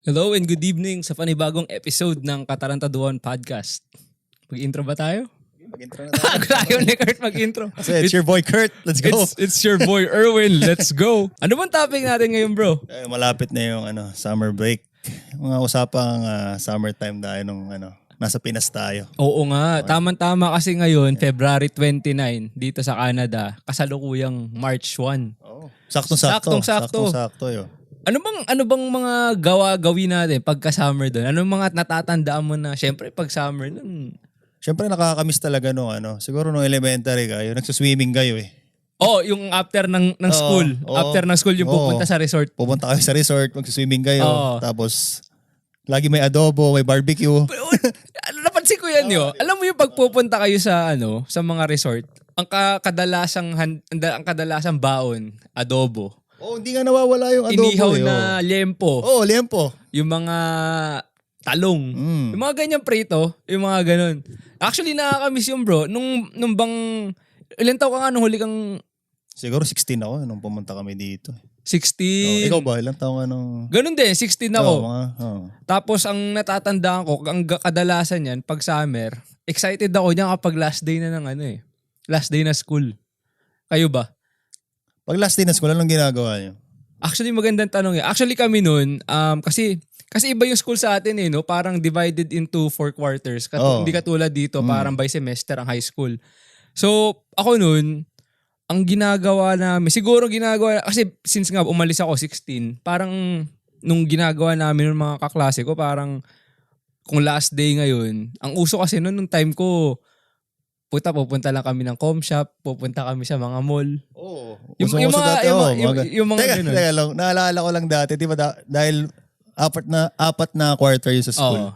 Hello and good evening sa panibagong episode ng Katarantaduan Podcast. Mag-intro ba tayo? Mag-intro na tayo. Tayo ni Kurt mag-intro. So it's your boy Kurt. Let's go. It's, it's your boy Erwin. Let's go. Ano bang topic natin ngayon bro? Eh, malapit na yung ano, summer break. Mga usapang ah, summertime tayo nung ano, nasa Pinas tayo. Oo nga, tamang-tama kasi ngayon, February 29, dito sa Canada, kasalukuyang March 1. Oh. Saktong-sakto. Saktong-sakto. Saktong-sakto yun. Ano bang ano bang mga gawa gawin natin pagka summer doon? Anong mga natatandaan mo na syempre pag summer nun? Siyempre nakakamiss talaga nung ano, siguro nung elementary kayo, nagsuswimming kayo eh. Oh, yung after ng ng Oo, school, oo. after ng school yung Oo. pupunta sa resort. Pupunta kayo sa resort, magsuswimming kayo. Oo. Tapos, lagi may adobo, may barbecue. Pero, ano, napansin ko yan yo. Alam mo yung pagpupunta kayo sa ano, sa mga resort, ang ka- kadalasang han- ang da- ang kadalasang baon, adobo. Oh, hindi nga nawawala yung adobo. Inihaw eh, na oh. liempo, Oh, liempo. yung mga talong. Mm. Yung mga ganyang prito, yung mga ganun. Actually, nakakamiss yung bro. Nung, nung bang, ilan taon ka nga nung huli kang Siguro 16 ako nung pumunta kami dito. Oh, 16? ikaw ba? Ilang taong nung... Ganun din, 16 ako. Oo, mga, oh. Tapos ang natatandaan ko, ang kadalasan yan, pag summer, excited ako niyan kapag last day na ng ano eh. Last day na school. Kayo ba? Pag last day na school, anong ginagawa niyo? Actually, magandang tanong yan. Actually kami noon, um, kasi kasi iba yung school sa atin eh, no? Parang divided into four quarters. Kat- Oo. Hindi katulad dito, Mm. parang by semester ang high school. So, ako noon, ang ginagawa namin, siguro ginagawa, kasi since nga umalis ako 16, parang nung ginagawa namin ng mga kaklase ko, parang kung last day ngayon, ang uso kasi noon, nung time ko, puta, pupunta lang kami ng com shop, pupunta kami sa mga mall. Oo. Yung, Uso- yung uso mga, dati, yung, yung, mga- yung mga teka, ganun. teka lang. Naalala ko lang dati, di ba, da- dahil apat na apat na quarter yung sa school. Oo.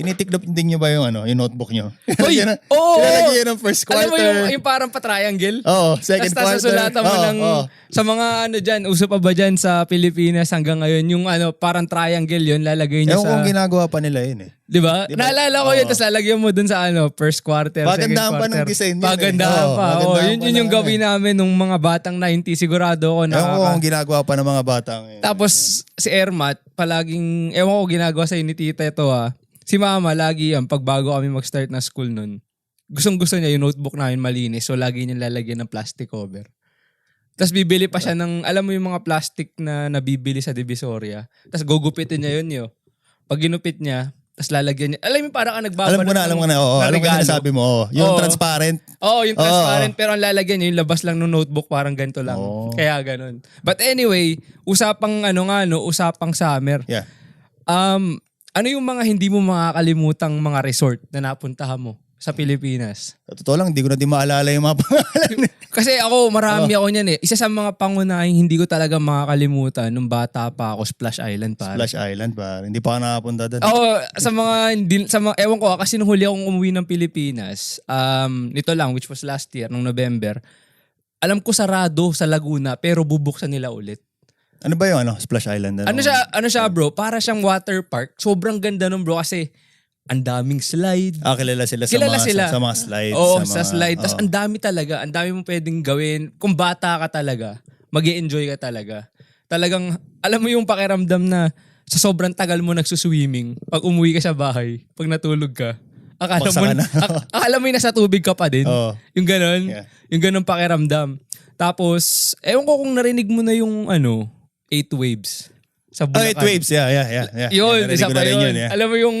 Tinitikdop din nyo ba yung ano, yung notebook nyo? Uy! Oo! Nilalagay yun ng first Alam mo quarter. yung, yung parang pa-triangle? Oo, second Tapos quarter. sasulatan mo Oo, ng, oo. sa mga ano dyan, uso pa ba dyan sa Pilipinas hanggang ngayon, yung ano, parang triangle yun, lalagay niyo Ewan sa, kung ginagawa pa nila yun eh. di ba? Di ba? Naalala ko yun, Oo. tapos lalagyan mo dun sa ano, first quarter, second Pagandahan pa quarter. ng design yun eh. Pagandahan Oo, pa. Oh, pagandahan yun, yun yung ng ano gawin namin nung mga batang 90, sigurado ko Ewan ko kung ginagawa pa ng mga batang. eh. Tapos si Ermat, palaging, ewan ko ginagawa sa ni tita ito ah. Si mama, lagi yan, pag bago kami mag-start na school nun, gustong gusto niya yung notebook namin malinis, so lagi niya lalagyan ng plastic cover. Tapos bibili pa siya ng, alam mo yung mga plastic na nabibili sa Divisoria. Tapos gugupitin niya yun yo. Pag ginupit niya, tapos lalagyan niya. Alam mo parang ka nagbabalot alam ko na, alam ko na. Oo, alam ko na sinasabi mo. Oo. Yung Oo. transparent. Oo, yung Oo. transparent pero ang lalagyan niya yung labas lang ng notebook parang ganito lang. Oo. Kaya ganun. But anyway, usapang ano nga no, usapang summer. Yeah. Um, ano yung mga hindi mo makakalimutang mga resort na napuntahan mo sa Pilipinas? Sa totoo lang, hindi ko na din maalala yung mga pangalan. Kasi ako, marami ako niyan eh. Isa sa mga pangunahing hindi ko talaga makakalimutan nung bata pa ako, Splash Island pare. Splash Island pa. Hindi pa ako nakapunta doon. Oo, sa mga, hindi, sa mga, ewan ko ah, kasi nung huli akong umuwi ng Pilipinas, um, nito lang, which was last year, nung November, alam ko sarado sa Laguna, pero bubuksan nila ulit. Ano ba yung ano? Splash Island? Ano siya, ano siya bro, para siyang water park. Sobrang ganda nun bro kasi ang daming slide. Ah, kilala sila sa, Kilala mga, sila. Sa, sa mga slides. Oo, mga- sa slide. Tapos ang dami talaga. Ang dami mo pwedeng gawin. Kung bata ka talaga, mag enjoy ka talaga. Talagang, alam mo yung pakiramdam na sa sobrang tagal mo nagsuswimming, pag umuwi ka sa bahay, pag natulog ka, akala mo, na. ak- akala mo yung nasa tubig ka pa din. Oo. Yung ganon. Yeah. Yung ganon pakiramdam. Tapos, ewan ko kung narinig mo na yung ano, eight waves sa Oh, Bulacan. eight waves. Yeah, yeah, yeah. yeah. Yun, Narinig isa pa rin yun. yeah. Alam mo yung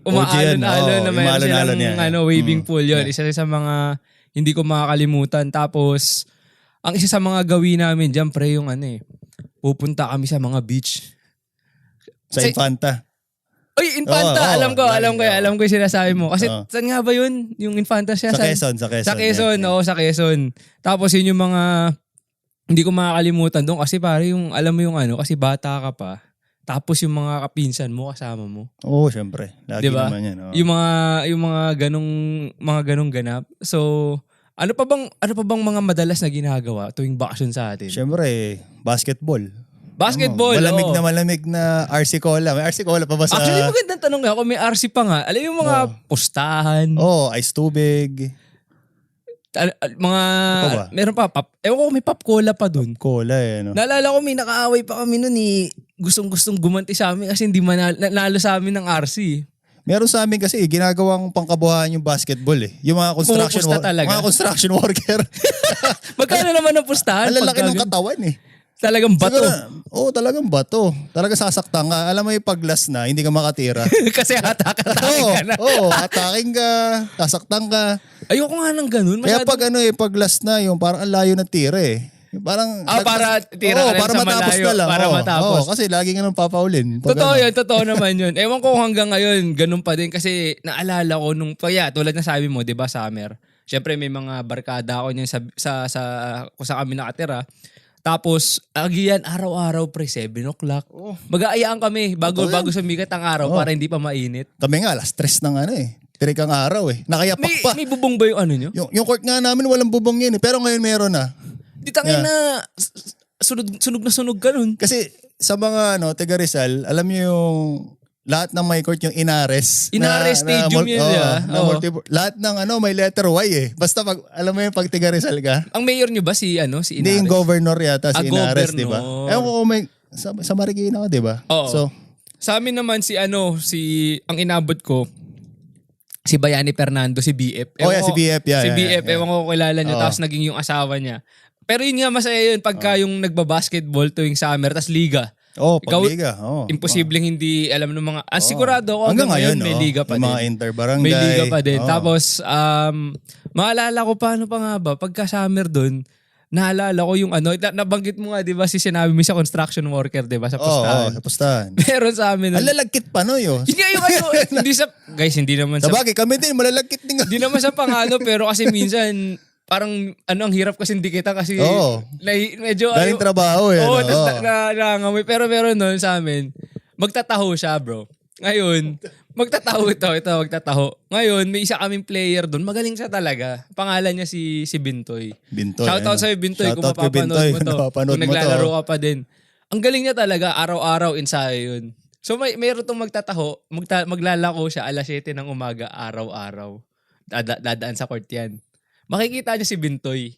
umaalon-alon oo, na yung silang yeah. ano, waving Mm, pool. Yun, yeah. isa sa mga hindi ko makakalimutan. Tapos, ang isa sa mga gawin namin dyan, pre, yung ano eh, pupunta kami sa mga beach. Sa Sa- Infanta. Uy, Infanta! Oo, oo, alam ko, lagi, alam ko, oo. alam ko yung sinasabi mo. Kasi Oo. saan nga ba yun? Yung Infanta siya? Sa? Quezon, sa Quezon. Sa Quezon, yeah. oo, sa Quezon. Tapos yun yung mga hindi ko makakalimutan doon kasi pare yung alam mo yung ano kasi bata ka pa. Tapos yung mga kapinsan mo kasama mo. Oo, syempre. Lagi Diba? naman yan. oo. Yung mga yung mga ganong mga ganong ganap. So ano pa bang ano pa bang mga madalas na ginagawa tuwing bakasyon sa atin? Syempre, basketball. Basketball. Oo, malamig oo. na malamig na RC Cola. May RC Cola pa ba sa... Actually magandang tanong nga kung may RC pa nga. Alam mo yung mga Oo. pustahan. Oo, oh, ice tubig. Al- al- mga, Ano pa meron pa, pop, ewan ko, may pop cola pa dun. Cola eh, no? Naalala ko, may nakaaway pa kami nun eh. Gustong-gustong gumanti sa amin kasi hindi manalo, nanalo sa amin ng RC. Meron sa amin kasi, ginagawang pangkabuhayan yung basketball eh. Yung mga construction, Pumupusta talaga. mga construction worker. Magkano naman ang pustahan? Ang lalaki ng katawan eh. Talagang bato. Oo, talagang bato. Talaga sasaktan ka. Alam mo yung paglas na, hindi ka makatira. kasi hatak-hatakin Oo, ka na. oo, ataking ka, sasaktan ka. Ayoko nga ng ganun. Kaya Masyado, pag ano eh, pag last na, yung parang ang layo ng tira eh. Parang, Ah, para tira rin para matapos malayo, na lang. para Oo, matapos. oo, kasi lagi nga nang papaulin. Pag Totoo ano. yun, totoo naman yun. Ewan ko hanggang ngayon, ganun pa din. Kasi naalala ko nung, kaya tulad na sabi mo, di ba, summer. Siyempre may mga barkada ako niyan sa, sa, sa, kung saan kami nakatira. Tapos, agiyan, araw-araw pre, 7 o'clock. Oo. Mag-aayaan kami bago Totoo yan. bago sumikat ang araw Oo. para hindi pa mainit. Kami nga, alas stress ng ano eh. Tirik ang araw eh. Nakayapak May, pa. may bubong ba yung ano nyo? Yung, yung court nga namin, walang bubong yun eh. Pero ngayon meron na. Di tangin Yeah. na s- sunog, sunog na sunog ka nun. Kasi sa mga ano, taga Rizal, alam niyo yung lahat ng may court yung Inares. Inares Stadium mul- yun, di ba? na Oo. multi- lahat ng ano, may letter Y eh. Basta pag, alam mo yung pag taga Rizal ka, Ang mayor nyo ba si ano si hindi yung Inares? governor yata Ah, si Inares, di ba? Ewan ko kung may, sa, sa Marikina ka, di ba? Oo. So, Sa amin naman si ano, si ang inabot ko si Bayani Fernando, si BF. oh Ewan yeah, ko- si BF, yeah. si yeah, BF, yeah. ewan ko kilala niya, Oo. tapos naging yung asawa niya. Pero yun nga masaya yun pagka yung nagbabasketball tuwing summer, tas liga. Oh, pagliga. Oh, Imposibleng hindi alam ng mga... Ah, sigurado ako Hanggang hanggang ngayon, ngayon, may oh, liga pa din. mga interbarangay. May liga pa din. Oh. Tapos, um, maalala ko paano pa nga ba, pagka summer doon, naalala ko yung ano, na- nabanggit mo nga, di ba, si sinabi mo sa construction worker, di ba, sa Oo, oh, pustahan. sa pustahan. Meron sa amin. Ang nun. lalagkit pa no yun. Hindi nga yung ano, hindi sa, guys, hindi naman sa, Sabagay, kami din, malalagkit din. hindi naman sa pangano, pero kasi minsan, parang, ano, ang hirap kasi hindi kita kasi, Oo. nahi- medyo, Galing ano, trabaho eh. Oo, no? tas Oo. na, na, nangangamoy. Pero meron nun sa amin, magtataho siya, bro. Ngayon, magtataho ito, ito, magtataho. Ngayon, may isa kaming player doon. Magaling siya talaga. Pangalan niya si si Bintoy. Bintoy. Shoutout ano? sa'yo, Bintoy, kung Shoutout kay mapapanood Bintoy, mo to. napapanood kung mo to. naglalaro ka pa din. Ang galing niya talaga, araw-araw ensayo yun. So may meron tong magtataho, magta, maglalako siya alas 7 ng umaga araw-araw. Dada, dadaan sa court yan. Makikita niya si Bintoy.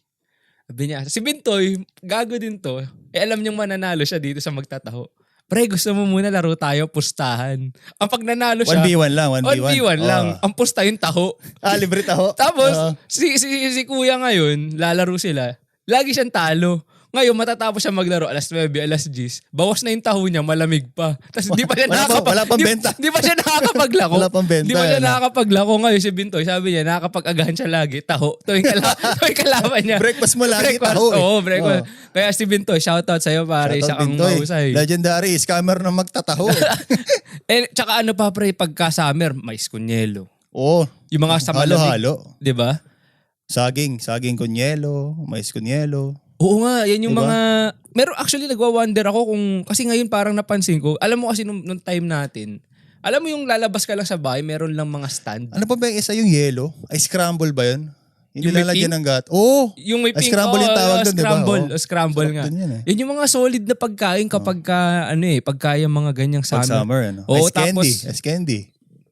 Sabi niya, si Bintoy, gago din to. Eh alam niyang mananalo siya dito sa magtataho. Pre, gusto mo muna laro tayo, pustahan. Ang pag nanalo siya, 1v1 lang, 1v1. 1v1 lang. Oo. Ang pusta yung taho. Ah, libre taho. Tapos, Oo. si, si, si kuya ngayon, lalaro sila. Lagi siyang talo. Ngayon, matatapos siya maglaro alas 9, alas 10. Bawas na yung taho niya, malamig pa. Tapos hindi pa siya Wala pa- nakakapag... wala pang di- benta. Di, pa siya nakakapaglako. Wala pang benta, Di pa siya nakakapaglako. Ngayon si Bintoy, sabi niya, nakakapag-agahan siya lagi. Taho. Tuwing, kala, tuwing kalaban niya. Breakfast mo lagi, Breakfast. taho eh. Oo, breakfast. Kaya si Bintoy, shoutout sa'yo pare. Isa kang mahusay. Legendary, scammer na magtataho. eh. Eh, tsaka ano pa pre, pagka summer, mais kunyelo. Oo. Yung mga sa malamig. Halo-halo. Di ba? Saging, saging kunyelo, mais kunyelo. Oo nga, yan yung Diba? mga... Meron actually nagwa-wonder ako kung... Kasi ngayon parang napansin ko, alam mo kasi nung, nung time natin, alam mo yung lalabas ka lang sa bahay, meron lang mga stand. Ano pa ba yung isa yung yellow? Ay, scramble ba yun? Hindi Yung may lalagyan pink? ng gat. Oo. Yung may pink, scramble yung tawag oo, doon, di ba? Scramble, oh, scramble nga. yan eh. Yan yung mga solid na pagkain kapag ka, ano eh, pagka yung mga ganyang Pag summer. summer, ano? Oo, ice candy. Ice candy.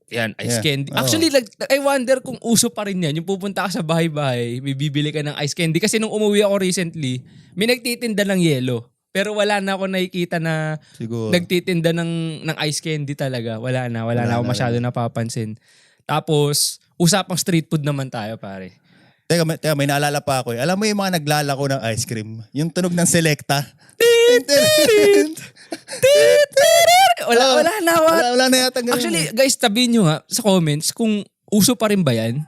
Yan, ice Yeah. candy. Actually, like, I wonder kung uso pa rin yan. Yung pupunta ka sa bahay-bahay, may bibili ka ng ice candy. Kasi nung umuwi ako recently, may nagtitinda ng yelo. Pero wala na ako nakikita na Siguro. nagtitinda ng, ng ice candy talaga. Wala na. Wala, Wala na ako na, masyado napapansin. Tapos, usapang street food naman tayo, pare. Teka, may, teka, may naalala pa ako eh. Alam mo yung mga naglalako ng ice cream? Yung tunog ng selecta? Wala, Oo. wala na. Wala. wala, na yata ganun. Actually, guys, tabihin nyo nga sa comments kung uso pa rin ba yan?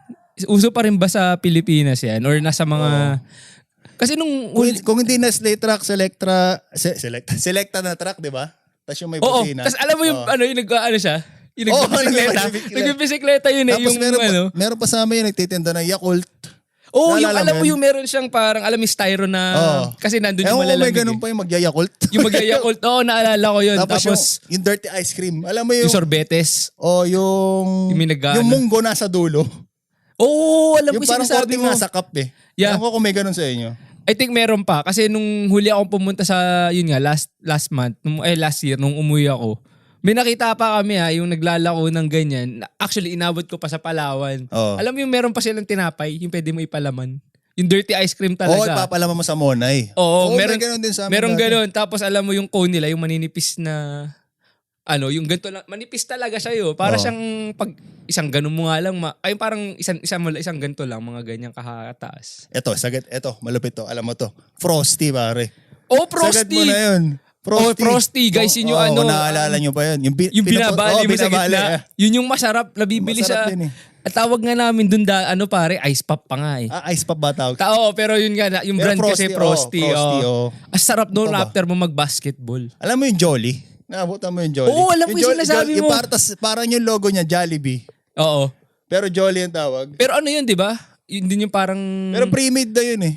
Uso pa rin ba sa Pilipinas yan? Or nasa mga... Kasi nung... kung, kung hindi Nestle truck, Selectra, se, Selecta, Selecta na truck, di ba? Tapos yung may Oo. busina. Tapos alam mo yung Oo. ano, yung nag, ano siya? Yung Oo, nagbibisikleta. nagbibisikleta. nagbibisikleta yun eh. Tapos Yung meron, ano. meron pa sa amin yung nagtitinda ng Yakult. Oo, yung Naalala alam mo mo yun? yung meron siyang parang, alam yung styro na... Oo. Kasi nandun Ewan yung ko may malalamig. ganun eh. pa yung magyayakult. Yung mag-yakult. Oo, naalala ko yun. Tapos, Tapos, yung, yung dirty ice cream. Alam mo yung, yung, sorbetes. o yung, Yung may nag- yung munggo nasa dulo. Oo, alam yung ko yung parang sinasabi korte mo. nasa cup eh. Yeah. Ewan ko kung may ganun sa inyo. I think meron pa. Kasi nung huli akong pumunta sa, yun nga, last last month, nung, eh last year, nung umuwi ako, may nakita pa kami ha, yung naglalako ng ganyan. Actually, inabot ko pa sa Palawan. Oo. Alam mo yung meron pa silang tinapay, yung pwede mo ipalaman. Yung dirty ice cream Oo, talaga. ipapalaman mo sa Monay. Oo, may meron- ganun din sa amin Merong dati. ganun. Tapos alam mo yung cone nila, yung maninipis na ano, yung ganito lang, manipis talaga siya yun. Para Oo. siyang pag isang ganun mo nga lang, ma, ay parang isang, isang, isang ganito lang, mga ganyang kahataas. Ito, sagad, ito, malupit to. Alam mo to. Frosty, pare. Oh, Sagad mo Frosty! na yun. Oh, Frosty, guys, yun yung Oo, ano, naalala nyo ba yun? Yung, bi- Yung binabali oo, mo sa gitna. eh. Yun yung masarap, nabibili Masarap sa... din eh. At tawag nga namin dun da, ano pare, ice pop pa nga eh. Ah, ice pop ba tawag? Tao, pero yun nga, na- yung Pero brand kasi Frosty. oh, Frosty, oh. oh. Ang sarap noon after mo mag-basketball. Alam mo yung Jolly? Naabutan mo yung Jolly? Oo, alam ko yung Jolly- sinasabi Jolly- mo. Yung parang, parang yung logo niya, Jollibee. Oo. Pero Jolly yung tawag. Pero ano yun, di ba? Yun din yung parang... Pero pre-made na yun eh.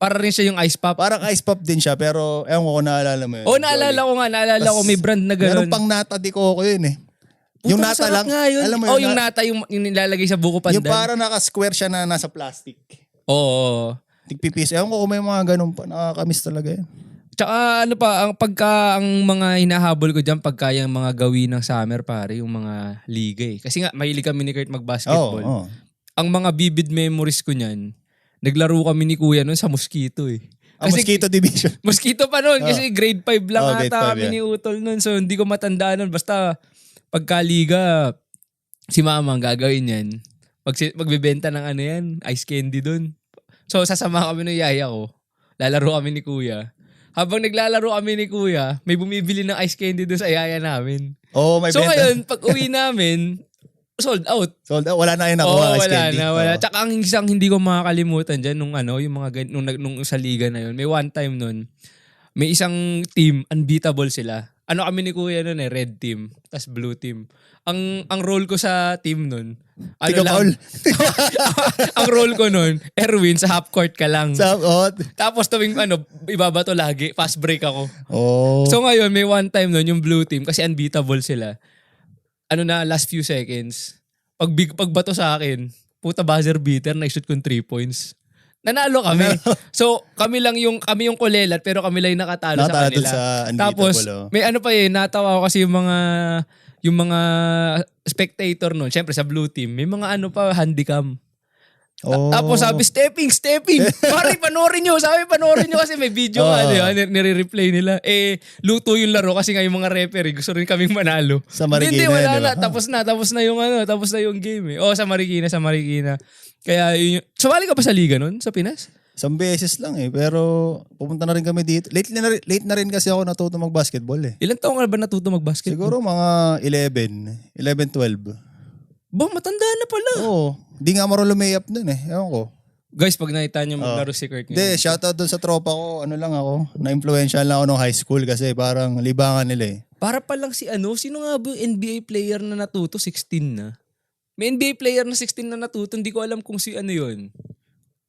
Para rin siya yung ice pop. Parang ice pop din siya, pero ewan ko kung naalala mo yun. Oo, naalala ko nga, naalala ko, may brand na Meron gano'n. pang nata di ko yun eh. Puta, yung nata lang, yun. alam mo oh, yun, yung na- nata, yung, yung nilalagay sa buko pandan. yung parang naka-square siya na nasa plastic. Oo. Tigpipis. Ewan ko kung may mga ganun pa. Nakakamiss talaga yun. Tsaka ano pa, ang pagka, ang mga hinahabol ko dyan, pagka yung mga gawin ng summer pare, yung mga liga eh. Kasi nga, mahilig kami ni Kurt mag-basketball. Oh, Ang mga vivid memories ko niyan, naglaro kami ni Kuya noon sa Mosquito eh. Ang Mosquito Division. Mosquito pa noon kasi grade 5 lang Oh, grade ata five, kami yeah. ni Utol noon. So hindi ko matandaan noon. Basta pagkaliga, si mama ang gagawin yan. Pag, magbebenta ng ano yan, ice candy doon. So sasama kami ng yaya ko. Lalaro kami ni kuya. Habang naglalaro kami ni kuya, may bumibili ng ice candy doon sa yaya namin. Oh, may so benta. ngayon, pag uwi namin, sold out. Sold out. Wala na yun nakuha. ice wala candy. na, wala. Oo. Tsaka ang isang hindi ko makakalimutan dyan, nung ano, yung mga, nung, nag- nung sa liga na yun, may one time nun, may isang team, unbeatable sila. Ano kami ni Kuya nun eh, red team, tas blue team. Ang ang role ko sa team nun, ano Tiga lang, ang role ko nun, Erwin, sa half court ka lang. Sa, oh, Tapos tuwing ano, ibabato lagi, fast break ako. oh. So ngayon, may one time nun, yung blue team, kasi unbeatable sila. Ano na, last few seconds, pag big pagbato sa akin, puta buzzer beater, na-shoot kong 3 points. Nanalo kami. so, kami lang yung, kami yung kulelat, pero kami lang yung nakatalo, sa kanila. sa Tapos, oh. may ano pa eh, natawa ko kasi yung mga, yung mga spectator nun, syempre sa blue team, may mga ano pa, handicam. Oh. Tapos sabi, stepping, stepping. Pare, panoorin nyo. Sabi, panoorin nyo kasi may video nga. Oo. di ba? Nire- Nire-replay nila. Eh, luto yung laro kasi nga yung mga referee gusto rin kaming manalo. Sa Hindi, Hindi, Marikina, wala na. Tapos na. Tapos na yung ano. Tapos na yung game eh. Oh, sa Marikina, sa Marikina. Kaya yun yung... Sumali ka ba sa liga nun? Sa Pinas? Isang beses lang eh. Pero pupunta na rin kami dito. Late na, late na rin kasi ako natuto mag-basketball eh. Ilan taong ka ba natuto mag-basketball? Siguro mga 11. 11, 12. Ba, matanda na pala. Oo. Hindi nga marunong lumayap nun eh. Ewan ko. Guys, pag nakita nyo maglaro si Kurt Hindi, ngayon. shoutout dun sa tropa ko. Ano lang ako. Na-influential lang ako nung high school kasi parang libangan nila eh. Para pa lang si ano, sino nga ba yung NBA player na natuto? 16 na. May NBA player na 16 na natuto, hindi ko alam kung si ano yun.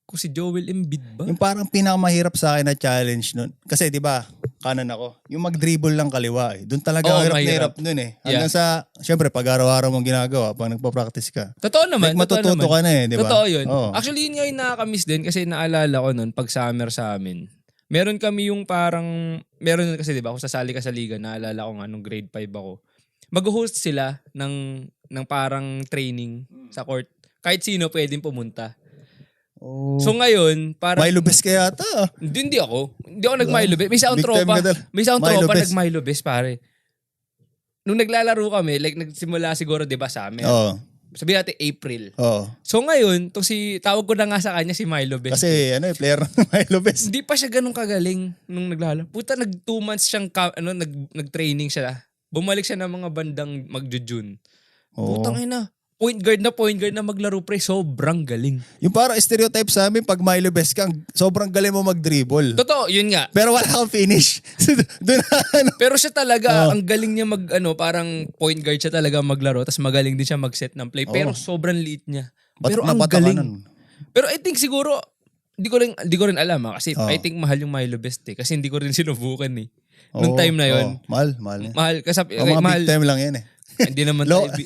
Kung si Joel Embiid ba? Yung parang pinakamahirap sa akin na challenge nun. Kasi di ba, kanan ako. Yung mag-dribble lang kaliwa eh. Doon talaga Oo, ang hirap na mahirap. hirap nun eh. Hanggang sa, syempre pag araw-araw mong ginagawa, pag nagpa-practice ka. Totoo naman. Like, totoo matututo naman. ka na eh, di ba? Totoo yun. Oo. Actually, yun nga yung nakakamiss din kasi naalala ko nun, pag summer sa amin, meron kami yung parang, meron kasi di ba, kung sasali ka sa liga, naalala ko nga nung grade 5 ako, mag-host sila ng, ng parang training sa court. Kahit sino pwedeng pumunta. Oh. So ngayon, parang... Milo Best kaya ata. ah. Hindi, hindi ako. Hindi ako nag-Milo Best. May sound Big time tropa. ka May sound Milo tropa nag-Milo Best, pare. Nung naglalaro kami, like nagsimula siguro 'di ba sa amin. Oo. Sabihin natin April. Oo. So ngayon, tong si tawag ko na nga sa kanya si Milo Best. Kasi ano eh, player ng Milo Best. hindi pa siya ganun kagaling nung naglalaro. Puta nag two months siyang ka- ano nag nag-training siya. Bumalik siya ng mga bandang magjo-June. Oo. Putang ina. Point guard na point guard na maglaro pre, sobrang galing. Yung parang stereotype sa amin, pag Milo Best ka, sobrang galing mo mag-dribble. Totoo, yun nga. Pero wala kang finish. Doon na, ano. Pero siya talaga, Oh. ang galing niya mag, ano, parang point guard siya talaga maglaro, tapos magaling din siya mag-set ng play. Pero sobrang liit niya. Pero Batak na ang galing. nun. Pero I think siguro, di ko rin, di ko rin alam ha, kasi Oh. I think mahal yung Milo Best eh. Kasi hindi ko rin sinubukan eh. Nung Oo, time na yon oo. mahal, mahal. eh. Mahal, kasap, Oh, mga mahal. big time lang yan eh. Hindi naman Low- tayo.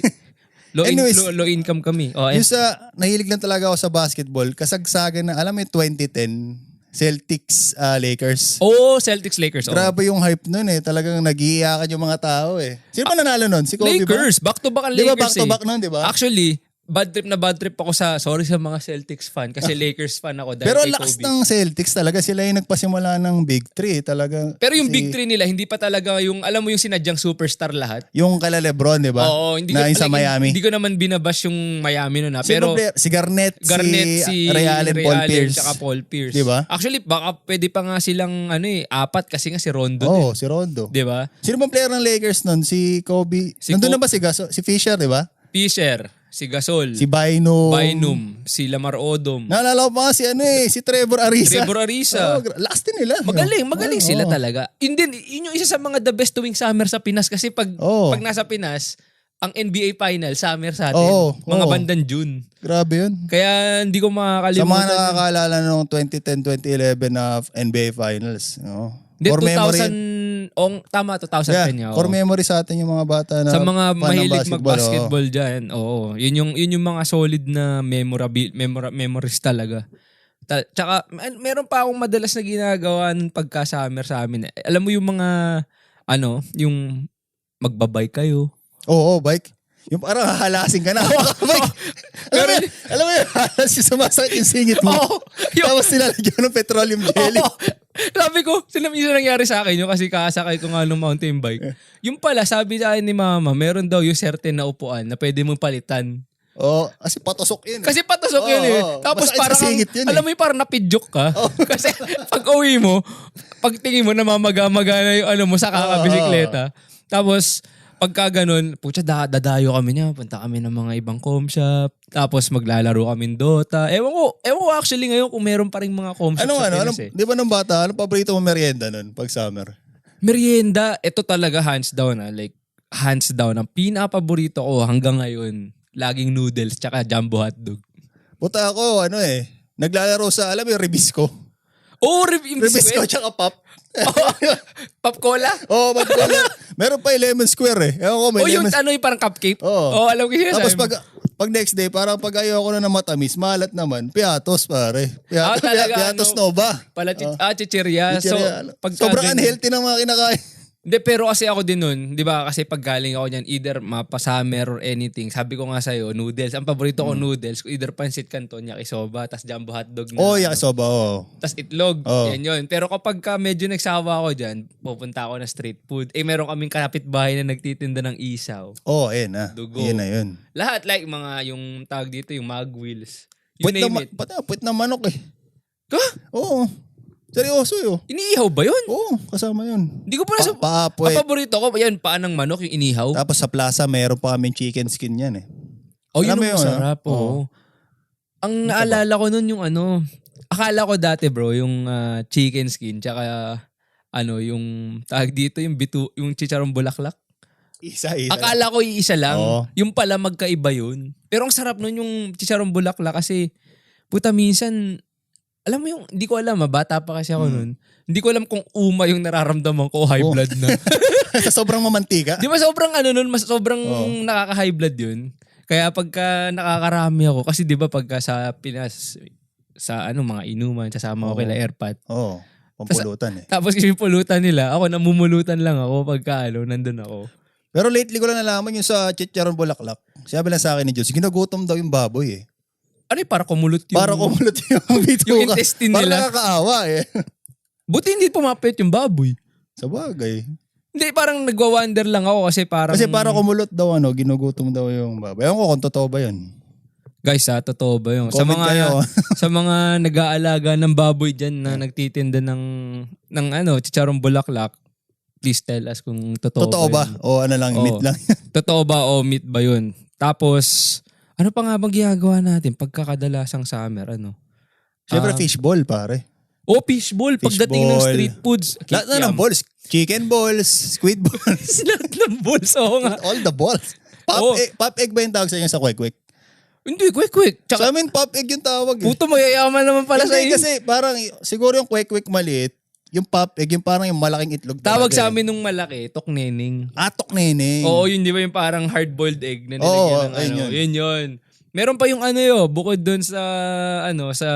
Low, in- Anyways, low, low income kami. Oh, eh. Yung sa, nahilig lang talaga ako sa basketball, kasagsagan na, alam mo yung 2010, Celtics, ah, Lakers. oh, Celtics Lakers. Oh. Grabe yung hype nun eh. Talagang nag-iiyakan yung mga tao eh. Sino ba nanalo nun? Si Kobe ba? Lakers. Back to back ang Di ba Lakers back to eh. back nun, di ba? Actually, bad trip na bad trip ako sa, sorry sa mga Celtics fan, kasi Lakers fan ako dahil Pero kay lakas Kobe. ng Celtics talaga. Sila yung nagpasimula ng Big Three. Talaga. Pero yung si- big three nila, hindi pa talaga yung, alam mo yung sinadyang superstar lahat. Yung kala Lebron, di ba? Oo, hindi ko, na yung sa like, Miami. Hindi ko naman binabash yung Miami nun ha. Sino Pero si Garnett, Garnett, si, si Ray Allen, Paul Pierce. Tsaka Paul Pierce. Di ba? Actually, baka pwede pa nga silang ano eh, apat kasi nga si Rondo. Oo, eh. oh, si Rondo. Di ba? Sino bang player ng Lakers nun? Si Kobe. Si Nandun Ko- na ba si Gaso? Si Fisher, di ba? Fisher, si Gasol, Si Bynum. Bynum, si Lamar Odom, Naalala ko pa si ano eh, si Trevor Ariza. Trevor Ariza. Oh, last din nila. Magaling, magaling Oo, sila oo. talaga. Yun din, yun yung isa sa mga the best tuwing summer sa Pinas kasi pag Oo. pag nasa Pinas, ang NBA final summer sa atin, Oo, mga bandang June. Grabe yun. Kaya hindi ko Sa makakalimutan. mga nakakaalala nung 2010-2011 na NBA Finals. No? Hindi, Core 2000, ong, tama, 2010 Yeah, yeah, core memory sa atin yung mga bata na sa mga mahilig basketball, mag-basketball dyan. Oo. Yun yung, yun yung mga solid na memorable, memora, memories talaga. Ta- tsaka, mer- meron pa akong madalas na ginagawa ng pagka-summer sa amin. Alam mo yung mga, ano, yung magbabay kayo. Oo, oh, bike. Yung parang hahalasin ka na. bike. alam, mo, alam mo yun, halas yung sumasakit yung singit mo. Oo. Yung- Tapos nilalagyan ng petroleum jelly. Oo. Sabi ko, sinamisa nangyari sa akin yun kasi kakasakay ko nga ng mountain bike. Yung pala, sabi sa akin ni mama, meron daw yung certain na upuan na pwede mong palitan. Oo, kasi patusok yun. eh. Kasi patusok Oo, yun eh. Tapos parang, yun eh. alam mo yung parang napidyok ka. kasi pag uwi mo, pag tingin mo, namamaga-maga na yung ano mo sa kakabisikleta. Tapos, pagka ganun, putya, da- dadayo kami niya. Punta kami ng mga ibang com shop. Tapos maglalaro kami ng Dota. Ewan ko, ewan ko actually ngayon kung meron pa rin mga com shop sa ano, Pinas anong, eh. di ba nung bata, anong paborito mo merienda nun pag summer? Merienda, ito talaga hands down ah. Like, hands down. Ang pinaka-paborito ko hanggang ngayon, laging noodles tsaka jumbo hotdog. Puta ako, ano eh, naglalaro sa, alam mo yung Ribisco. Oh, review Ribisco tsaka pop. Pop cola? Oo, oh, meron pa yung Lemon Square eh. Ewan ko, may O yung lemon ano yung parang cupcake? Oo. Oh, alam ko yung Tapos sinasabi pag, pag next day, parang pag ayoko na ng matamis, malat naman, piatos pare. Ah, Piatos, talaga, piatos ano, Nova. Pala, chi- ah, chichirya. So, Chichirya. pagka Sobrang ganun- unhealthy ng mga kinakain. Hindi, pero kasi ako din nun, di ba, kasi pag galing ako dyan, either mapa-summer or anything, sabi ko nga sa'yo, noodles. Ang paborito ko noodles, either pansit canton, yakisoba, tas jumbo hotdog na. Oh, yakisoba, oh. Tas itlog. Oo. Yan yun. Pero kapag ka medyo nagsawa ako dyan, pupunta ako na street food. Eh, meron kaming kapitbahay na nagtitinda ng isaw. Oh, ayun na. Dugo. Yun na yun. Lahat like mga yung tawag dito, yung mag wheels. You Puwit na, name ma- it. puwit na manok eh. Ka? Oo. Seryoso yun. Iniihaw ba yun? Oo, kasama yun. Hindi ko pa nasa... Pa, Ang paapoy. paborito ko, yan, paan ng manok, yung inihaw. Tapos sa plaza, mayroon pa kami chicken skin yan eh. Oh, yun Alam mo ang yun, masarap. ah? oo. Ang naalala ko nun yung ano, akala ko dati bro, yung ah, chicken skin, tsaka ano, yung tag dito, yung bitu, yung chicharong bulaklak. Isa, isa. Akala ko iisa lang. Oo. Yung pala magkaiba yun. Pero ang sarap nun yung chicharong bulaklak kasi puta minsan alam mo yung, hindi ko alam ah, bata pa kasi ako nun. Hindi ko alam kung uma yung nararamdaman ko high. Oh. blood na. sa sobrang mamantika. Di ba sobrang ano nun, mas sobrang Oo. nakaka-high blood yun. Kaya pagka nakakarami ako, kasi di ba pagka sa Pinas, sa ano mga inuman, sasama ko Oo. kila airpat. Oo. pampulutan eh. Tapos yung pulutan nila, ako namumulutan lang ako pagka ano, nandun ako. Pero lately ko lang nalaman yung sa Chicharon Bulaklak. Sabi lang sa akin ni Diyos, ginagutom daw yung baboy eh. Ano yung para kumulot yung... Para kumulot yung bituka. Yung intestine Para nila. nakakaawa eh. Buti hindi pumapit yung baboy. sa bagay. Hindi, parang nagwa-wonder lang ako kasi parang... Kasi para kumulot daw ano, ginugutom daw yung baboy. Ewan ko kung totoo ba yun. Guys, ha, totoo ba yun? Sa Comment mga, kayo. sa mga nag-aalaga ng baboy dyan na nagtitinda ng, ng ano, chicharong bulaklak, please tell us kung totoo, Totoo ba? yun. O ano lang, Oo. meat lang. Totoo ba o meat ba yun? Tapos, ano pa nga bang ginagawa natin pagkakadalasang summer, ano? Siyempre Ah. fishball pare. O, fishball. Pagdating ng Fishball. street foods. Lahat na ng balls. Chicken balls, squid balls, Lahat ng balls. Oo nga. all the balls. Pop, Oo. egg, pop egg ba yung tawag sa inyo sa kwek-kwek? Hindi, quick, quick. Sa Tsaka, amin, pop egg yung tawag eh. puto mayayaman naman pala sa Hindi, iyo. kasi parang siguro yung kwek-kwek maliit, yung pop egg, yung parang yung malaking itlog Tawag talaga sa eh. amin nung malaki, toknening. Atok nene. Oo, yun di ba yung parang hard-boiled egg na Oo, nilagyan ng ayun ano. yun. Yun yun. Meron pa yung ano yun, bukod dun sa, ano, sa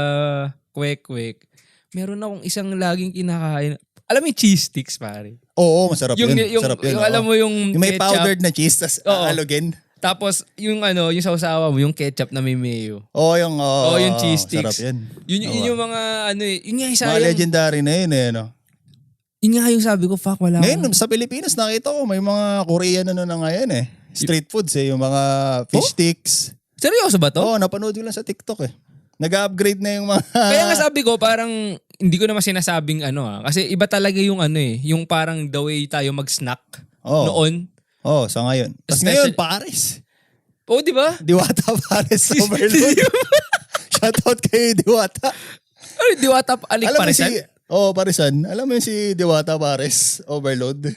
kwek-kwek. Meron akong isang laging kinakain. Alam mo yung cheese sticks, pare. Oo, masarap Yung, yun. yung, Masarap yun. yung oo. alam mo yung, Yung may ketchup. powdered na cheese, tas Oo. aalogin. Tapos, yung ano, yung sausawa mo, yung ketchup na may mayo. Oo, yung, oo, Oo, yung cheese Sarap sticks. yan. Yun, yun Oo. yung mga, ano eh, yun nga yung Mga sayang. legendary na yun eh, no? Yun nga yung sabi ko, fuck, wala Ngayon, sa Pilipinas, nakita ko, may mga Korean ano na ngayon eh. Street foods eh, yung mga fish Oh? sticks. Seryoso ba to? Oo, napanood ko lang sa TikTok eh. Nag-upgrade na yung mga... Kaya nga sabi ko, parang, hindi ko naman sinasabing ano ah. Kasi iba talaga yung ano eh, yung parang the way tayo mag-snack Oo. noon. Oo, sa ngayon. Tapos Especially- ngayon, Paris. Oo, di ba? Diwata Paris overload. Shoutout kay Diwata. Ano, diwata, alik Alam mo parisan? si... Oo, oh, Parisan. Alam mo yun si Diwata Paris overload?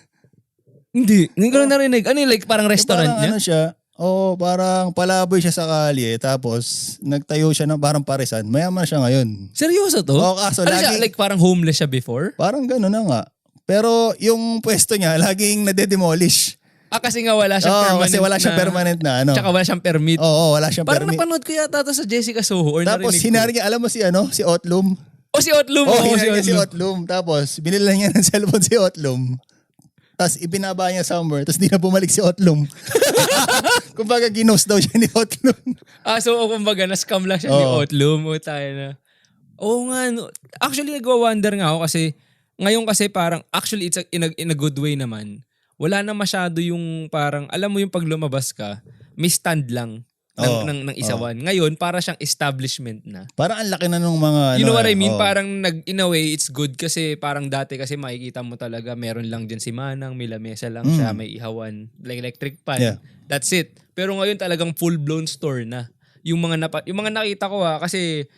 Hindi. Hindi ko na narinig. Ano yung like parang restaurant parang niya? ano siya, oh, parang palaboy siya sa kalye, tapos nagtayo siya ng parang parisan. Mayaman siya ngayon. Seryoso to? Oo, kaso ano siya, lagi- like parang homeless siya before? Parang gano'n na nga. Pero yung pwesto niya, laging nade-demolish. Ah, kasi nga wala siyang Oo, permanent kasi wala siyang na- permanent na ano. Tsaka wala siyang permit. Oo, wala siyang parang permit. napanood ko yata to sa Jessica Soho or Tapos narinig ko. hinari niya, alam mo si ano, si Otlum. O si Otlum. Oo, Oh, hinari niya si Otlum. Otlum. Tapos binila niya ng cellphone si Otlum. Tapos ibinaba niya somewhere, tapos di na bumalik si Otlum. Kumbaga ginost daw siya ni Otlum. Ah, so kumbaga na-scam lang siya ni Oo. Otlum. O tayo na. Oo nga. No. Actually, nagwa-wonder nga ako kasi ngayon kasi parang actually it's a, in, a, in a good way naman. Wala na masyado yung parang, alam mo yung pag lumabas ka, may stand lang ng, Oo. ng, ng isawan. Ngayon, para siyang establishment na. Parang ang laki na nung mga... You ano, know what I mean? oo. Parang nag, in a way, it's good kasi parang dati kasi makikita mo talaga meron lang dyan si Manang, may lamesa lang Mm. siya, may ihawan, like electric pan. Yeah. That's it. Pero ngayon talagang full-blown store na. Yung mga napa, yung mga nakita ko ha, kasi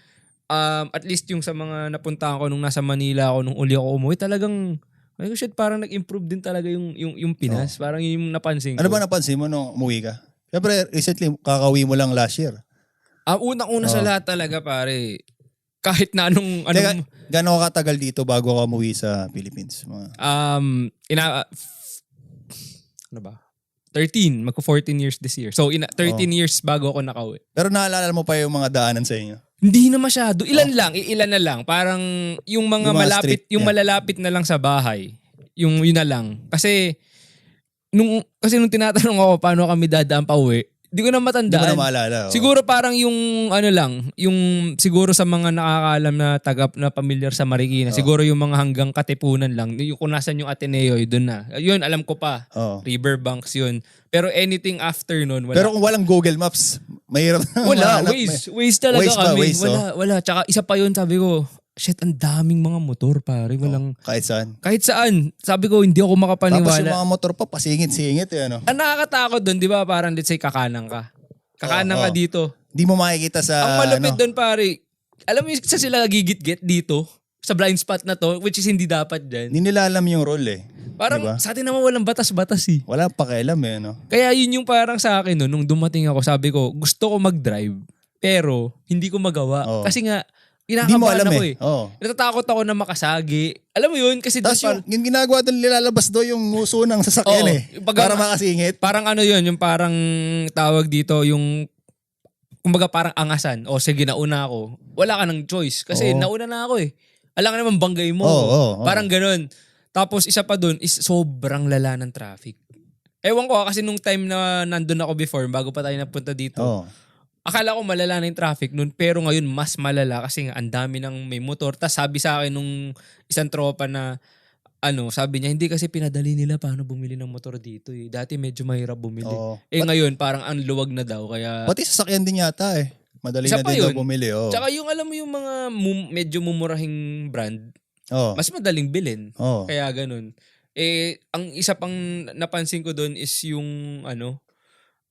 um, at least yung sa mga napuntahan ko nung nasa Manila ako, nung uli ako umuwi, talagang, ay ko shit, parang nag-improve din talaga yung, yung, yung Pinas. Parang yun yung napansin ko. Ano ba napansin mo nung umuwi ka? Siyempre, recently, kakauwi mo lang last year. Ah, unang-una sa lahat talaga, pare. Kahit na anong, Teka, anong, gano'n ka katagal dito bago ka umuwi sa Philippines? Mga, Um, ina ano ba? 13, magko 14 years this year. So, ina 13 Oh. years bago ako nakauwi. pero naalala mo pa yung mga daanan sa inyo? Hindi na masyado. Ilan lang, ilan na lang. Parang yung mga, Oh. Yung mga malapit, street, yung yeah. malalapit na lang sa bahay. Yung yun na lang. Kasi nung kasi nung tinatanong ako paano kami dadaan pa uwi, di ko na Hindi mo matandaan. na maalala. oo. Siguro parang yung ano lang, yung siguro sa mga nakakaalam na taga na pamilyar sa Marikina, Oo. siguro yung mga hanggang Katipunan lang, yung kung nasan yung Ateneo, yun na. Yun, alam ko pa. Oo. Riverbanks yun. Pero anything after nun, wala. Pero kung walang Google Maps, mahirap na wala, ways. Ways talaga ba? kami. Waze, wala, wala. Tsaka isa pa yun, sabi ko, shit, ang daming mga motor, pare. Walang, Kahit saan. kahit saan. Sabi ko, hindi ako Tapos yung makapaniwala. mga motor pa, pasingit-singit. Eh, ano? Ang nakakatakot doon, di ba? Parang let's say kakanang ka. Kakanang Oo, ka oo. dito. Di mo makikita sa... Ang malupit ano, doon, pare, alam mo yung sa sila gigit-git dito? Sa blind spot na to, which is hindi dapat dyan. Hindi nila alam yung role eh. Parang Diba? sa atin naman walang batas-batas eh. Wala pakialam eh. No? Kaya yun yung parang sa akin no, nung dumating ako, sabi ko, gusto ko mag-drive, pero hindi ko magawa. Oo. Kasi nga, Hindi mo alam ako eh. eh. Oo. Natatakot ako na makasagi. Alam mo yun? Kasi Tapos doon yung, yung ginagawa doon, nilalabas doon yung nguso ng sasakyan Oo. eh. Yung pag- para makasingit. parang ano yun, yung parang tawag dito, yung kumbaga parang angasan. O sige, nauna ako. Wala ka ng choice. Kasi Oo. nauna na ako eh. Alam ka naman banggay mo. Oo, oo, oo. Parang ganun. Tapos isa pa dun is sobrang lala ng traffic. Ewan ko ah, kasi nung time na nandun ako before, bago pa tayo napunta dito, Oo. Akala ko malala na yung traffic nun, pero ngayon mas malala kasi nga ang dami ng may motor. Tapos sabi sa akin nung isang tropa na, ano, sabi niya, hindi kasi pinadali nila paano bumili ng motor dito eh. Dati medyo mahirap bumili. Oo. Eh ngayon, parang ang luwag na daw. Kaya, Pati sasakyan din yata eh. Madali na din daw bumili. Oh. tsaka yung alam mo yung mga mum- medyo mumurahing brand, Oo. mas madaling bilhin. Oo. Kaya ganun. Eh, ang isa pang napansin ko doon is yung ano,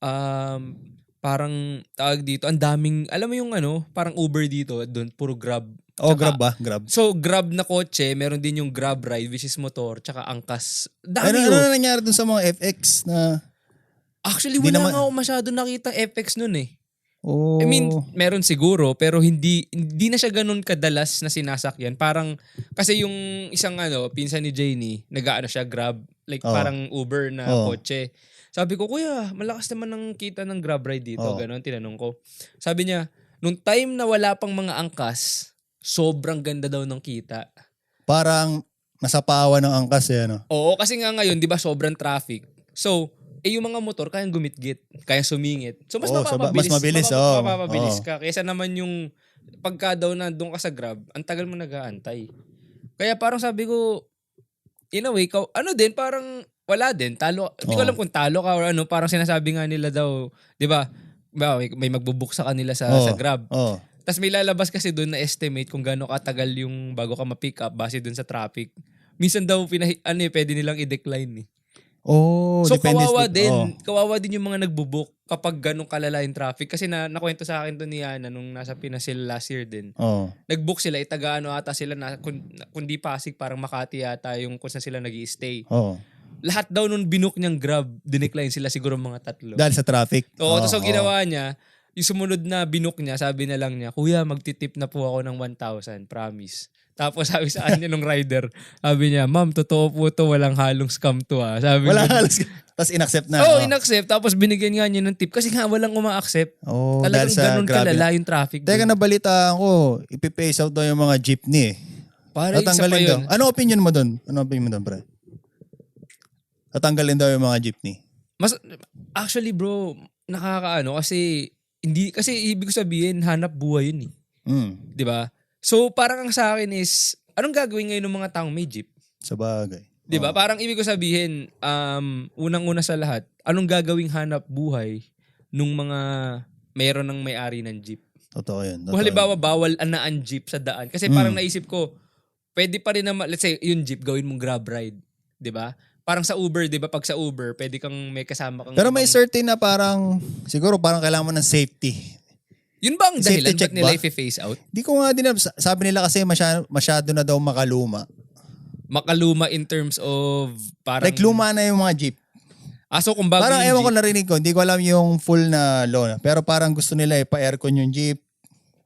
um, parang tawag dito, ang daming, alam mo yung ano, parang Uber dito, doon, puro Grab. Oh, Tsaka- grab ba? Grab. So, Grab na kotse, meron din yung Grab ride, which is motor, tsaka angkas. Dami Ano, oh. ano na nangyari dun sa mga FX na... Actually, wala naman- nga ako masyado nakita FX nun eh. Oh, I mean, meron siguro, pero hindi hindi na siya ganun kadalas na sinasakyan. Parang, kasi yung isang ano, pinsan ni Janie, nag-ano siya, Grab, like Oo. parang Uber na Oo. kotse. Sabi ko, kuya, malakas naman ang kita ng Grab ride dito. Oo. Ganon, tinanong ko. Sabi niya, nung time na wala pang mga angkas, sobrang ganda daw ng kita. parang nasapawan ng angkas eh. Ano? Oo, kasi nga ngayon, di ba, sobrang traffic. So, Eh yung mga motor, kayang gumitgit, kayang sumingit. So mas Oo, so mapapabilis, mas mabilis, mapapabilis Oo. ka. Kaysa naman yung pagka daw na doon ka sa Grab, ang tagal mo nag-aantay. Kaya parang sabi ko, in a way, ka, ano din, parang wala din. Talo, hindi ko Oo. alam kung talo ka or ano, parang sinasabi nga nila daw, di ba, may, may magbubook sa kanila sa, Oo. sa Grab. Oh. Tapos may lalabas kasi doon na estimate kung gaano katagal yung bago ka ma-pick up base doon sa traffic. Minsan daw, pinahi, ano eh, pwede nilang i-decline eh. Oh, So kawawa din. oh. Kawawa din yung mga nagbubook kapag ganong kalala yung traffic. Kasi na, nakwento sa akin to ni Ana nung nasa Pinas sila last year din. Oh. Nagbook sila, itaga ano ata sila na, kun, kundi Pasig, parang Makati yata yung kung saan sila nag stay Oh. Lahat daw nung binook niyang grab, dinecline sila siguro mga tatlo. Dahil sa traffic. Oo, Oh, tapos ang oh. ginawa niya, yung sumunod na binook niya, sabi na lang niya, Kuya, magtitip na po ako ng 1,000, promise. Tapos sabi sa kanya nung rider, sabi niya, Ma'am, totoo po to, walang halong scam to ah. Sabi Wala niya, halos. Tapos inaccept na. Oo, oh, inaccept. Tapos binigyan nga niya ng tip kasi nga walang uma-accept. Oh, Talagang dahil sa ganun grabe. kalala yung traffic. Teka, nabalitaan ko, ipipace out daw yung mga jeepney eh. Para isa pa Tatanggalin daw. yun. Ano opinion mo doon? Ano opinion mo doon, pre? Tatanggalin daw yung mga jeepney. Mas, actually bro, nakakaano kasi, hindi, kasi ibig ko sabihin, hanap buhay yun eh. Mm, 'Di ba? So parang ang sa akin is, anong gagawin ngayon ng mga taong may jeep? sa bagay. 'Di ba? Oh. Parang ibig ko sabihin, um, unang-una sa lahat, anong gagawing hanap buhay nung mga meron ng may-ari ng jeep? Totoo yun. Kung halimbawa bawal na ang jeep sa daan. Kasi parang Mm. naisip ko, pwede pa rin naman, let's say, yung jeep gawin mong grab ride. 'Di ba? Parang sa Uber, 'di ba? Pag sa Uber, pwede kang may kasama kang Pero may certain na parang, siguro parang kailangan mo ng safety. Yun ba ang safety dahilan check ba't nila i-face out? Di ko nga din, alam. sabi nila kasi masyado, masyado na daw makaluma. Makaluma in terms of parang... like luma na yung mga jeep. Ah, so kung bago parang ewan ko jeep, narinig ko, hindi ko alam yung full na na. Pero parang gusto nila ipa-aircon yung jeep.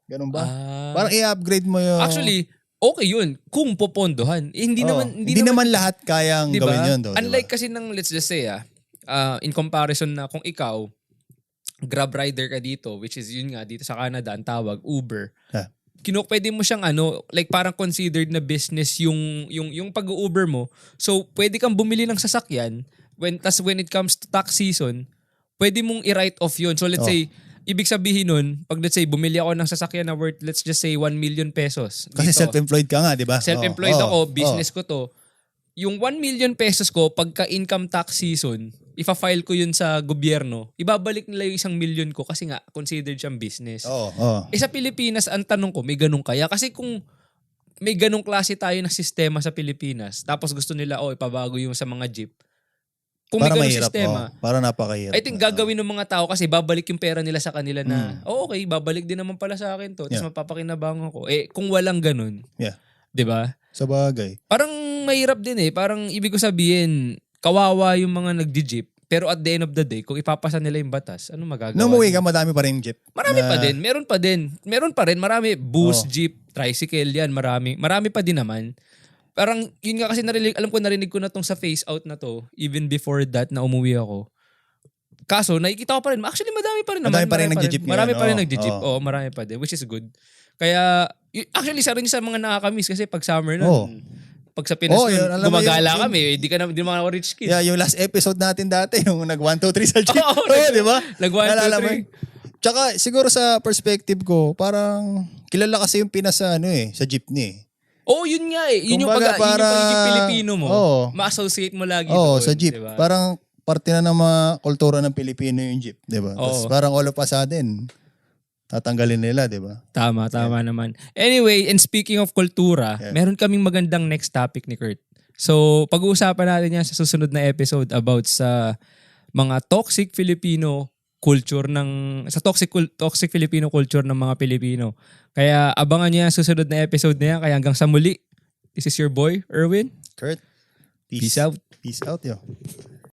Ganun ba? Ah. parang i-upgrade mo yung... Actually, okay yun. Kung popondohan. Eh, hindi Oo. naman... hindi, naman, lahat kayang Di ba? gawin yun. Though, Unlike kasi ng, let's just say, ah, uh, in comparison na kung ikaw, grab rider ka dito, which is yun nga, dito sa Canada, ang tawag, Uber. Ah. Kino, pwede mo siyang ano, like parang considered na business yung, yung, yung pag-Uber mo. So, pwede kang bumili ng sasakyan, when, tas when it comes to tax season, pwede mong i-write off yun. So, let's Oh. say, ibig sabihin nun, pag let's say, bumili ako ng sasakyan na worth, let's just say, 1 million pesos. Kasi dito. self-employed ka nga, di ba? Self-employed Oo, ako, oo, business ko to. Yung 1 million pesos ko, pagka income tax season, ifa-file ko yun sa gobyerno, ibabalik nila yung isang million ko kasi nga, considered siyang business. Oo, oo. Eh sa Pilipinas, ang tanong ko, may ganun kaya? Kasi kung may ganung klase tayo ng sistema sa Pilipinas, tapos gusto nila, oh, ipabago yung sa mga jeep. Kung may Para mahirap. sistema, oo. para napakahirap. I think na. gagawin ng mga tao kasi babalik yung pera nila sa kanila na, Mm. oh, okay, babalik din naman pala sa akin to, tapos Yeah. mapapakinabangan ko. Eh, kung walang ganun, Yeah. 'di ba? Sa bagay. Parang mahirap din eh. Parang ibig ko sabihin, kawawa yung mga nagji-jeep. Pero at the end of the day, kung ipapasa nila yung batas, ano magagawa? Nung umuwi ka, madami pa rin jeep. Marami na- pa din. Meron pa din. Meron pa rin. Marami. Bus, Oh. jeep, tricycle, yan. Marami. Marami pa din naman. Parang, yun nga kasi narinig, alam ko narinig ko na tong sa face out na to, even before that na umuwi ako. Kaso, nakikita ko pa rin. Actually, madami pa rin naman. Madami pa rin nagji-jeep Marami pa rin nagji-jeep. Oo. Marami pa din. Which is good. Kaya, actually, sa rin sa mga nakakamiss kasi pag summer na, Oo. pag sa Pinas nun, yun, gumagala yun, kami. Hindi ka na, hindi naman ako rich kid. Yeah, yung last episode natin dati, yung nag 1, 2, 3 sa jeep. Oo, Oo, nag- di ba? nag one, two, Naalala mo three. yun? Tsaka siguro sa perspective ko, parang kilala kasi yung Pinas sa ano eh, sa jeepney. Oo, yun nga eh. Yun yung, pag, yun yung para- pagiging Pilipino mo. Oo. Ma-associate mo lagi Oo, doon, sa jeep. di ba? Parang parte na ng mga kultura ng Pilipino yung jeep, di ba? Tapos Oo. parang all of a sudden, tatanggalin nila, di ba? Tama, tama naman. Anyway, and speaking of kultura, Yeah. meron kaming magandang next topic ni Kurt. So, pag-uusapan natin yan sa susunod na episode about sa mga toxic Filipino culture ng sa toxic toxic Filipino culture ng mga Pilipino. Kaya abangan niyo sa susunod na episode na yan. Kaya hanggang sa muli, this is your boy, Erwin. Kurt, Peace out. Peace out, yo.